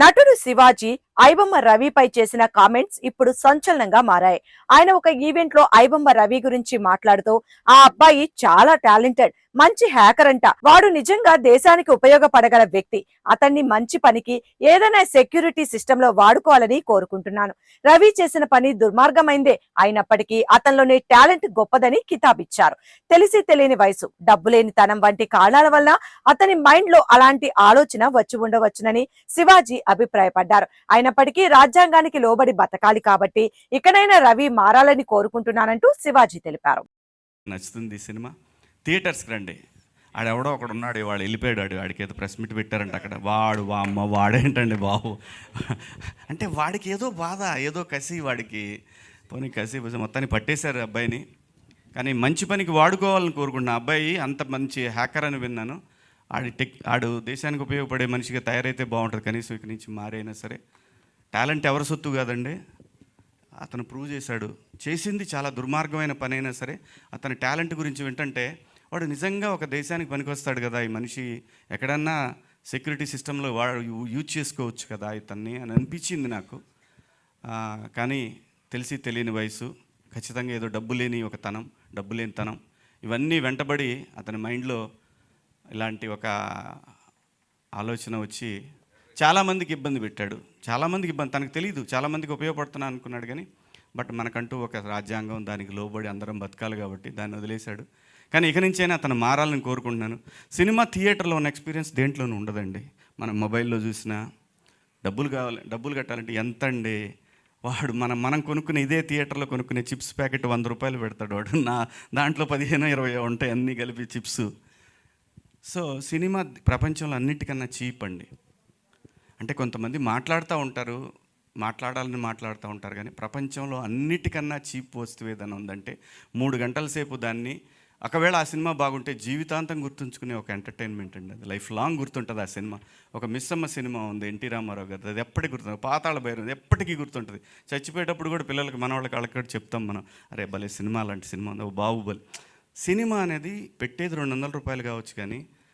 నటుడు శివాజీ ఐబొమ్మ రవిపై చేసిన కామెంట్స్ ఇప్పుడు సంచలనంగా మారాయి. ఆయన ఒక ఈవెంట్లో ఐబొమ్మ రవి గురించి మాట్లాడుతూ ఆ అబ్బాయి చాలా టాలెంటెడ్. మంచి హ్యాకర్ అంట. వాడు నిజంగా దేశానికి ఉపయోగపడగల వ్యక్తి. అతన్ని మంచి పనికి ఏదైనా సెక్యూరిటీ సిస్టమ్లో వాడుకోవాలని కోరుకుంటున్నాను. రవి చేసిన పని దుర్మార్గమైందే. అయినప్పటికీ అతనిలోని టాలెంట్ గొప్పదని కితాబిచ్చారు. తెలిసి తెలియని వయసు డబ్బు లేని తనం వంటి కారణాల వల్ల అతని మైండ్లో అలాంటి ఆలోచన వచ్చి ఉండవచ్చునని శివాజీ అభిప్రాయపడ్డారు. అయినప్పటికీ రాజ్యాంగానికి లోబడి బతకాలి కాబట్టి ఇకనైనా రవి మారాలని కోరుకుంటున్నానంటూ శివాజీ తెలిపారు. నచ్చుతుంది సినిమా? థియేటర్స్కి రండి. ఆడెవడో ఒకడు ఉన్నాడు వాడు వెళ్ళిపోయాడు వాడు వాడికి ఏదో ప్రెస్ మీట్ పెట్టారంట అక్కడ. వాడు వా అమ్మ వాడేంటండి బాబు? అంటే వాడికి ఏదో బాధ ఏదో కసి వాడికి. పోనీ కసి మొత్తాన్ని పట్టేశారు అబ్బాయిని. కానీ మంచి పనికి వాడుకోవాలని కోరుకున్న అబ్బాయి అంత మంచి హ్యాకర్ అని విన్నాను. ఆడి టెక్ ఆడు దేశానికి ఉపయోగపడే మనిషిగా తయారైతే బాగుంటుంది. కనీసం ఇక్కడి నుంచి మారైనా సరే. టాలెంట్ ఎవరి సొత్తు కాదండి. అతను ప్రూవ్ చేశాడు. చేసింది చాలా దుర్మార్గమైన పనైనా సరే. అతని టాలెంట్ గురించి వింటంటే వాడు నిజంగా ఒక దేశానికి పనికొస్తాడు కదా ఈ మనిషి ఎక్కడన్నా సెక్యూరిటీ సిస్టంలో వాడు యూ- యూజ్ చేసుకోవచ్చు కదా ఇతన్ని అని అనిపించింది నాకు. కానీ తెలిసి తెలియని వయసు ఖచ్చితంగా ఏదో డబ్బు లేని ఒక తనం డబ్బు లేని తనం ఇవన్నీ వెంటబడి అతని మైండ్లో ఇలాంటి ఒక ఆలోచన వచ్చి చాలామందికి ఇబ్బంది పెట్టాడు. చాలామందికి ఇబ్బంది తనకు తెలియదు చాలామందికి ఉపయోగపడుతున్నా అనుకున్నాడు కానీ బట్ మనకంటూ ఒక రాజ్యాంగం దానికి లోబడి అందరం బతకాలి కాబట్టి దాన్ని వదిలేశాడు. కానీ ఇక నుంచైనా అతను మారాలని కోరుకుంటున్నాను. సినిమా థియేటర్లో ఉన్న ఎక్స్పీరియన్స్ దేంట్లోనూ ఉండదండి. మనం మొబైల్లో చూసినా డబ్బులు కావాలి డబ్బులు కట్టాలంటే ఎంత అండి వాడు మనం మనం కొనుక్కునే ఇదే థియేటర్లో కొనుక్కునే చిప్స్ ప్యాకెట్ వంద రూపాయలు పెడతాడు వాడు. నా దాంట్లో పదిహేను ఇరవై ఉంటాయి అన్నీ కలిపి చిప్స్. సో సినిమా ప్రపంచంలో అన్నిటికన్నా చీప్ అండి. అంటే కొంతమంది మాట్లాడుతూ ఉంటారు మాట్లాడాలని మాట్లాడుతూ ఉంటారు కానీ ప్రపంచంలో అన్నిటికన్నా చీప్ వస్తువు ఏదైనా ఉందంటే మూడు గంటల సేపు దాన్ని ఒకవేళ ఆ సినిమా బాగుంటే జీవితాంతం గుర్తుంచుకునే ఒక ఎంటర్టైన్మెంట్ అండి అది. లైఫ్ లాంగ్ గుర్తుంటుంది ఆ సినిమా. ఒక మిస్సమ్మ సినిమా ఉంది ఎన్టీ రామారావు గారు అది ఎప్పటికీ గుర్తుంది పాతాళ భైరం ఎప్పటికీ గుర్తుంటుంది. చచ్చిపోయేటప్పుడు కూడా పిల్లలకి మన వాళ్ళకి వాళ్ళకి చెప్తాం మనం. అరే భలే సినిమా లాంటి సినిమా ఉంది. ఓ బాహుబలి. సినిమా అనేది పెట్టేది రెండు వందల రూపాయలు కావచ్చు కానీ